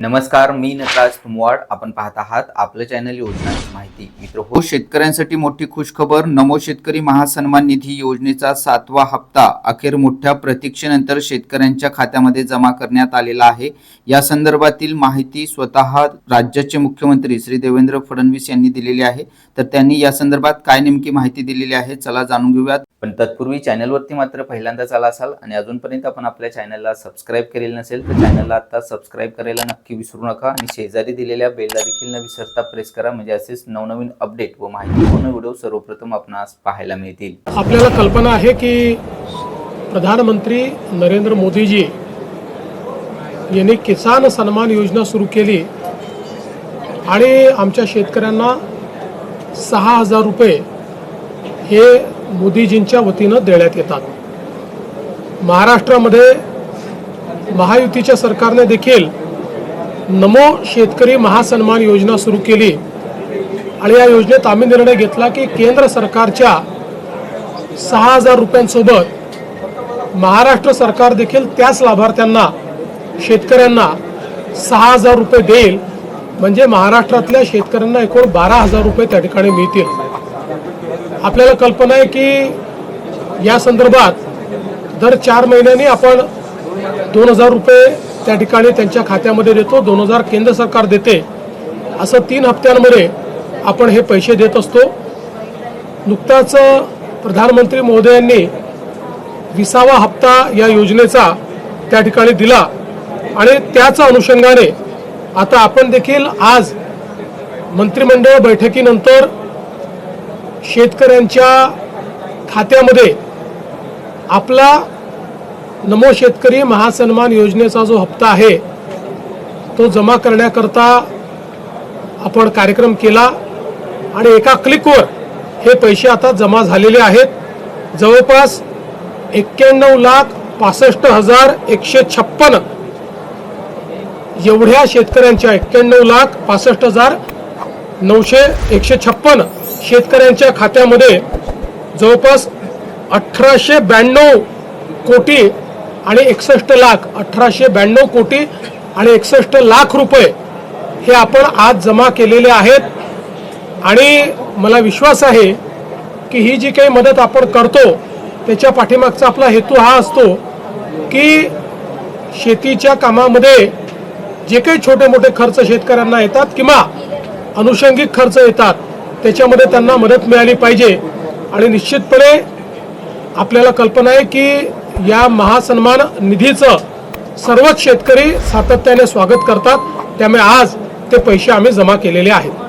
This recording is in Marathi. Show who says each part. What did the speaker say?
Speaker 1: नमस्कार मी नटराज तुमवाड. आपण पाहत आहात आपलं चॅनल योजनांची माहिती. मित्र हो शेतकऱ्यांसाठी मोठी खुशखबर नमो शेतकरी महासन्मान निधी योजनेचा सातवा हप्ता अखेर मोठ्या प्रतीक्षेनंतर शेतकऱ्यांच्या खात्यामध्ये जमा करण्यात आलेला आहे. या संदर्भातील माहिती स्वतः राज्याचे मुख्यमंत्री श्री देवेंद्र फडणवीस यांनी दिलेली आहे. तर त्यांनी या संदर्भात काय नेमकी माहिती दिलेली आहे चला जाणून घेऊयात. पण तत्पूर्वी चॅनलवरती मात्र पहिल्यांदाच आला असाल आणि अजूनपर्यंत आपण आपल्या चॅनलला सबस्क्राईब केलेलं नसेल तर चॅनलला आता सबस्क्राईब करायला नक्की विसरू नका आणि शेजारी दिलेल्या बेलला देखील न विसरता प्रेस करा. म्हणजे असेच नवनवीन अपडेट व माहितीपूर्ण व्हिडिओ सर्वप्रथम आपणास पाहायला मिळतील.
Speaker 2: आपल्याला कल्पना आहे की प्रधानमंत्री नरेंद्र मोदीजी यांनी किसान सन्मान योजना सुरू केली आणि आमच्या शेतकऱ्यांना सहा हजार रुपये हे मोदीजींच्या वतीनं देण्यात येतात. महाराष्ट्रामध्ये महायुतीच्या सरकारने देखील नमो शेतकरी महासन्मान योजना सुरू केली. आणि या योजनेत आम्ही निर्णय घेतला की केंद्र सरकारच्या सहा हजार रुपयांसोबत महाराष्ट्र सरकार देखील त्याच लाभार्थ्यांना शेतकऱ्यांना सहा हजार रुपये देईल. म्हणजे महाराष्ट्रातल्या शेतकऱ्यांना एकूण बारा हजार रुपये त्या ठिकाणी मिळतील. आपल्याला कल्पना आहे की या संदर्भात दर चार महिन्यांनी आपण दोन हजार रुपये त्या ठिकाणी त्यांच्या खात्यामध्ये देतो दोन हजार केंद्र सरकार देते. असं तीन हप्त्यांमध्ये आपण हे पैसे देत असतो. नुकताच प्रधानमंत्री महोदयांनी विसावा हप्ता या योजनेचा त्या ठिकाणी दिला. आणि त्याच अनुषंगाने आता आपण देखील आज मंत्रिमंडळ बैठकीनंतर शेतकऱ्यांच्या खात्यामध्ये आपला नमो शेतकरी महासन्मान योजनेचा जो हप्ता आहे तो जमा करण्याकरता आपण कार्यक्रम केला आणि एका क्लिकवर हे पैसे आता जमा झालेले आहेत. जवळपास एक्क्याण्णव लाख पासष्ट हजार एकशे छप्पन एवढ्या शेतकऱ्यांच्या एक्क्याण्णव लाख पासष्ट हजार नऊशे एकशे छप्पन शेतकऱ्यांच्या खात्यामध्ये जवळपास अठराशे ब्याण्णव कोटी आणि एकसष्ट लाख अठराशे ब्याण्णव कोटी आणि एकसष्ट लाख रुपये हे आपण आज जमा केलेले आहेत. आणि मला विश्वास आहे की ही जी काही मदत आपण करतो त्याच्या पाठीमागचा आपला हेतू हा असतो की शेतीच्या कामामध्ये जे काही छोटे मोठे खर्च शेतकऱ्यांना येतात किंवा अनुषंगिक खर्च येतात त्याच्यामध्ये त्यांना मदत मिळाली पाहिजे. आणि निश्चितपणे आपल्याला कल्पना आहे की या महासन्मान निधीचं सर्वच शेतकरी सातत्याने स्वागत करतात. त्यामुळे आज ते पैसे आम्ही जमा केलेले आहेत.